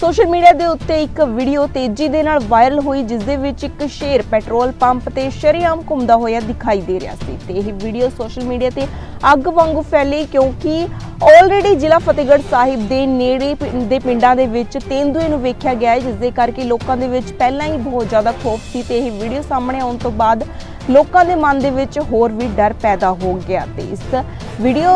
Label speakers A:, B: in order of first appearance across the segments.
A: Social media ਦੇ ਉੱਤੇ ਇੱਕ ਵੀਡੀਓ ਤੇਜ਼ੀ ਦੇ ਨਾਲ ਵਾਇਰਲ ਹੋਈ, ਜਿਸ ਦੇ ਵਿੱਚ ਇੱਕ ਸ਼ੇਰ ਪੈਟਰੋਲ ਪੰਪ ਤੇ ਸ਼ਰੇਆਮ ਘੁੰਮਦਾ ਹੋਇਆ ਦਿਖਾਈ ਦੇ ਰਿਹਾ ਸੀ। ਤੇ ਇਹ ਵੀਡੀਓ ਸੋਸ਼ਲ ਮੀਡੀਆ ਤੇ ਅੱਗ ਵਾਂਗੂ ਫੈਲੀ, ਕਿਉਂਕਿ ਆਲਰੇਡੀ ਜ਼ਿਲ੍ਹਾ ਫਤਿਹਗੜ੍ਹ ਸਾਹਿਬ ਦੇ ਨੇੜੇ ਦੇ ਪਿੰਡਾਂ ਦੇ ਵਿੱਚ ਤੇਂਦੂਏ ਨੂੰ ਵੇਖਿਆ ਗਿਆ ਹੈ, ਜਿਸ ਦੇ ਕਰਕੇ ਲੋਕਾਂ ਦੇ ਵਿੱਚ ਪਹਿਲਾਂ ਹੀ ਬਹੁਤ ਜ਼ਿਆਦਾ ਖੋਫ ਸੀ ਤੇ ਇਹ ਵੀਡੀਓ ਸਾਹਮਣੇ ਆਉਣ ਤੋਂ ਬਾਅਦ ਲੋਕਾਂ ਦੇ ਮਨ ਦੇ ਵਿੱਚ ਹੋਰ ਵੀ ਡਰ ਪੈਦਾ ਹੋ ਗਿਆ। ਤੇ ਇਸ ਵੀਡੀਓ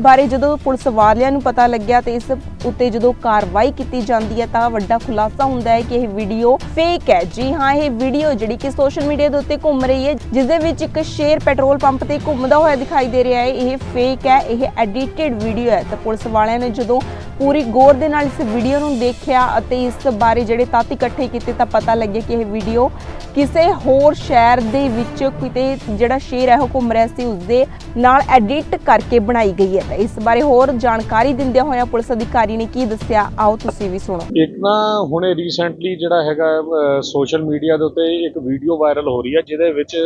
A: ਬਾਰੇ ਜਦੋਂ ਪੁਲਿਸ ਵਾਲਿਆਂ ਨੂੰ ਪਤਾ ਲੱਗਿਆ ਤੇ ਇਸ ਉੱਤੇ ਜਦੋਂ ਕਾਰਵਾਈ ਕੀਤੀ ਜਾਂਦੀ ਹੈ ਤਾਂ ਵੱਡਾ ਖੁਲਾਸਾ ਹੁੰਦਾ ਹੈ ਕਿ ਇਹ ਵੀਡੀਓ ਫੇਕ ਹੈ। ਜੀ ਹਾਂ, ਇਹ ਵੀਡੀਓ ਜਿਹੜੀ ਕਿ ਸੋਸ਼ਲ ਮੀਡੀਆ ਦੇ ਉੱਤੇ ਘੁੰਮ ਰਹੀ ਹੈ, ਜਿਸ ਦੇ ਵਿੱਚ ਇੱਕ ਸ਼ੇਰ ਪੈਟਰੋਲ ਪੰਪ ਤੇ ਘੁੰਮਦਾ ਹੋਇਆ ਦਿਖਾਈ ਦੇ ਰਿਹਾ ਹੈ। ਇਹ ਫੇਕ ਹੈ, ਇਹ ਐਡੀਟਿਡ ਵੀਡੀਓ ਹੈ। ਤਾਂ ਪੁਲਿਸ ਵਾਲਿਆਂ ਨੇ ਜਦੋਂ ਪੂਰੀ ਗੌਰ ਦੇ ਨਾਲ ਇਸ ਵੀਡੀਓ ਨੂੰ ਦੇਖਿਆ ਅਤੇ ਇਸ ਬਾਰੇ ਜਿਹੜੇ ਤੱਥ ਇਕੱਠੇ ਕੀਤੇ ਤਾਂ ਪਤਾ ਲੱਗਿਆ ਕਿ ਇਹ ਵੀਡੀਓ ਕਿਸੇ ਹੋਰ ਸ਼ਹਿਰ ਦੇ ਵਿੱਚ ਕਿਤੇ ਜਿਹੜਾ ਸ਼ੇਰ ਹੈ ਉਹ ਘੁੰਮ ਰਿਹਾ ਸੀ ਨਾਲ ਐਡਿਟ ਕਰਕੇ ਬਣਾਈ ਗਈ ਹੈ। ਤਾਂ ਇਸ ਬਾਰੇ ਹੋਰ ਜਾਣਕਾਰੀ ਦਿੰਦਿਆਂ ਹੋਇਆਂ ਪੁਲਿਸ ਅਧਿਕਾਰੀ ਨੇ ਕੀ ਦੱਸਿਆ? ਆਓ ਤੁਸੀਂ ਵੀ ਸੁਣੋ।
B: ਇੱਕ ਨਾ ਹੁਣੇ ਰੀਸੈਂਟਲੀ ਜਿਹੜਾ ਹੈਗਾ ਸੋਸ਼ਲ ਮੀਡੀਆ ਦੇ ਉੱਤੇ ਇੱਕ ਵੀਡੀਓ ਵਾਇਰਲ ਹੋ ਰਹੀ ਹੈ, ਜਿਹਦੇ ਵਿੱਚ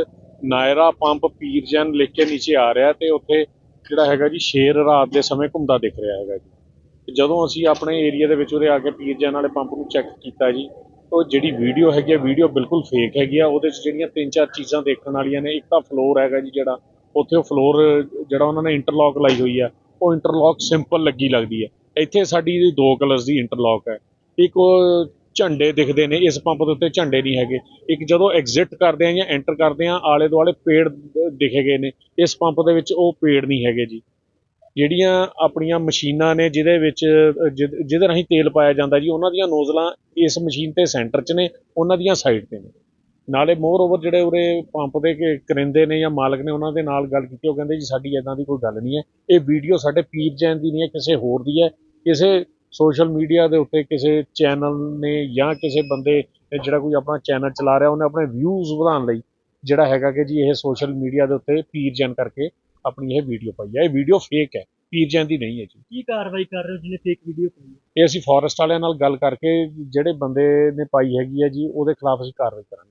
B: ਨਾਇਰਾ ਪੰਪ ਪੀਰਜਨ ਲਿਖ ਕੇ ਨੀਚੇ ਆ ਰਿਹਾ ਤੇ ਉੱਥੇ ਜਿਹੜਾ ਹੈਗਾ ਜੀ, ਸ਼ੇਰ ਰਾਤ ਦੇ ਸਮੇਂ ਘੁੰਮਦਾ ਦਿਖ ਰਿਹਾ ਹੈਗਾ ਜੀ। ਜਦੋਂ ਅਸੀਂ ਆਪਣੇ ਏਰੀਆ ਦੇ ਵਿੱਚ ਉਹਦੇ ਆ ਕੇ ਪੀਰਜਨ ਵਾਲੇ ਪੰਪ ਨੂੰ ਚੈੱਕ ਕੀਤਾ ਜੀ ਉਹ ਜਿਹੜੀ ਵੀਡੀਓ ਹੈਗੀ ਆ ਵੀਡੀਓ ਬਿਲਕੁਲ ਫੇਕ ਹੈਗੀ ਆ। ਉਹਦੇ 'ਚ ਜਿਹੜੀਆਂ ਤਿੰਨ ਚਾਰ ਚੀਜ਼ਾਂ ਦੇਖਣ ਵਾਲੀਆਂ ਨੇ, ਇੱਕ ਤਾਂ ਫਲੋਰ ਹੈਗਾ ਜੀ ਜਿਹੜਾ, ਉੱਥੇ ਉਹ ਫਲੋਰ ਜਿਹੜਾ ਉਹਨਾਂ ਨੇ ਇੰਟਰਲੌਕ ਲਾਈ ਹੋਈ ਆ, ਉਹ ਇੰਟਰਲੌਕ ਸਿੰਪਲ ਲੱਗੀ ਲੱਗਦੀ ਹੈ ਇੱਥੇ ਸਾਡੀ ਦੋ ਕਲਰਸ ਦੀ ਇੰਟਰਲੌਕ ਹੈ ਇੱਕ ਉਹ ਝੰਡੇ ਦਿਖਦੇ ਨੇ, ਇਸ ਪੰਪ ਦੇ ਉੱਤੇ ਝੰਡੇ ਨਹੀਂ ਹੈਗੇ। ਇੱਕ ਜਦੋਂ ਐਗਜ਼ਿਟ ਕਰਦੇ ਆ ਜਾਂ ਐਂਟਰ ਕਰਦੇ ਆ ਆਲੇ ਦੁਆਲੇ ਪੇੜ ਦਿਖੇ ਗਏ ਨੇ, ਇਸ ਪੰਪ ਦੇ ਵਿੱਚ ਉਹ ਪੇੜ ਨਹੀਂ ਹੈਗੇ ਜੀ। ਜਿਹੜੀਆਂ ਆਪਣੀਆਂ ਮਸ਼ੀਨਾਂ ਨੇ ਜਿਹਦੇ ਵਿੱਚ ਅ, ਜਿਹਦੇ ਰਾਹੀਂ ਤੇਲ ਪਾਇਆ ਜਾਂਦਾ ਜੀ ਉਹਨਾਂ ਦੀਆਂ ਨੋਜ਼ਲਾਂ ਇਸ ਮਸ਼ੀਨ ਤੇ ਸੈਂਟਰ 'ਚ ਨੇ ਉਹਨਾਂ ਦੀਆਂ ਸਾਈਡ ਤੇ ਨੇ। ਨਾਲੇ ਮੋਰ ਓਵਰ ਜਿਹੜੇ ਉਰੇ ਪੰਪ ਦੇ ਕੇ ਕਰਿੰਦੇ ਨੇ ਜਾਂ ਮਾਲਕ ਨੇ ਉਹਨਾਂ ਦੇ ਨਾਲ ਗੱਲ ਕੀਤੀ ਉਹ ਕਹਿੰਦੇ ਜੀ ਸਾਡੀ ਇਦਾਂ ਦੀ ਕੋਈ ਗੱਲ ਨਹੀਂ ਹੈ। ਇਹ ਵੀਡੀਓ ਸਾਡੇ ਪੀਰ ਜੈਨ ਦੀ ਨਹੀਂ ਹੈ ਕਿਸੇ ਹੋਰ ਦੀ ਹੈ। ਕਿਸੇ ਸੋਸ਼ਲ ਮੀਡੀਆ ਦੇ ਉੱਤੇ ਕਿਸੇ ਚੈਨਲ ਨੇ ਜਾਂ ਕਿਸੇ ਬੰਦੇ ਜਿਹੜਾ ਕੋਈ ਆਪਣਾ ਚੈਨਲ ਚਲਾ ਰਿਹਾ ਉਹਨੇ ਆਪਣੇ ਵਿਊਜ਼ ਵਧਾਉਣ ਲਈ ਜਿਹੜਾ ਹੈਗਾ ਕਿ ਜੀ ਇਹ ਸੋਸ਼ਲ ਮੀਡੀਆ ਦੇ ਉੱਤੇ ਪੀਰ ਜੈਨ ਕਰਕੇ ਆਪਣੀ ਇਹ ਵੀਡੀਓ ਪਾਈ ਹੈ ਇਹ ਵੀਡੀਓ ਫੇਕ ਹੈ ਪੀਰ ਜੈਨ ਦੀ ਨਹੀਂ ਹੈ ਜੀ।
C: ਕੀ ਕਾਰਵਾਈ ਕਰ ਰਹੇ ਹੋ ਜਿਹਨੇ ਫੇਕ ਵੀਡੀਓ ਪਾਈ ਹੈ?
B: ਇਹ ਅਸੀਂ ਫੋਰੈਸਟ ਵਾਲਿਆਂ ਨਾਲ ਗੱਲ ਕਰਕੇ ਜਿਹੜੇ ਬੰਦੇ ਨੇ ਪਾਈ ਹੈਗੀ ਹੈ ਜੀ ਉਹਦੇ ਖਿਲਾਫ ਅਸੀਂ ਕਾਰਵਾਈ ਕਰਾਂਗੇ।